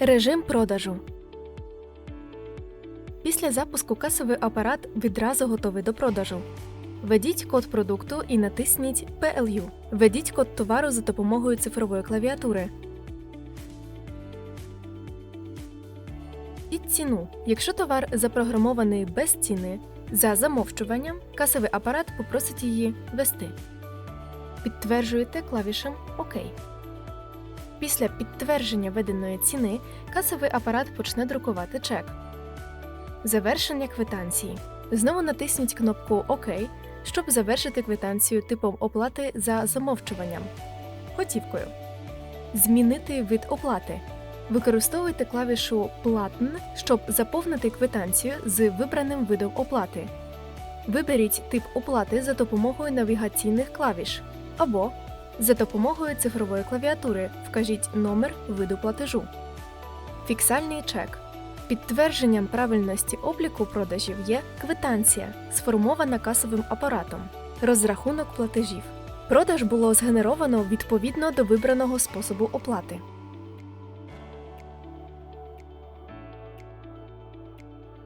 Режим продажу. Після запуску касовий апарат відразу готовий до продажу. Введіть код продукту і натисніть PLU. Введіть код товару за допомогою цифрової клавіатури. І ціну. Якщо товар запрограмований без ціни, за замовчуванням касовий апарат попросить її ввести. Підтверджуєте клавішем ОК. Після підтвердження введеної ціни касовий апарат почне друкувати чек. Завершення квитанції. Знову натисніть кнопку ОК, щоб завершити квитанцію типом оплати за замовчуванням. Готівкою. Змінити вид оплати. Використовуйте клавішу Платн, щоб заповнити квитанцію з вибраним видом оплати. Виберіть тип оплати за допомогою навігаційних клавіш або за допомогою цифрової клавіатури вкажіть номер виду платежу. Фіксальний чек. Підтвердженням правильності обліку продажів є квитанція, сформована касовим апаратом, розрахунок платежів. Продаж було згенеровано відповідно до вибраного способу оплати.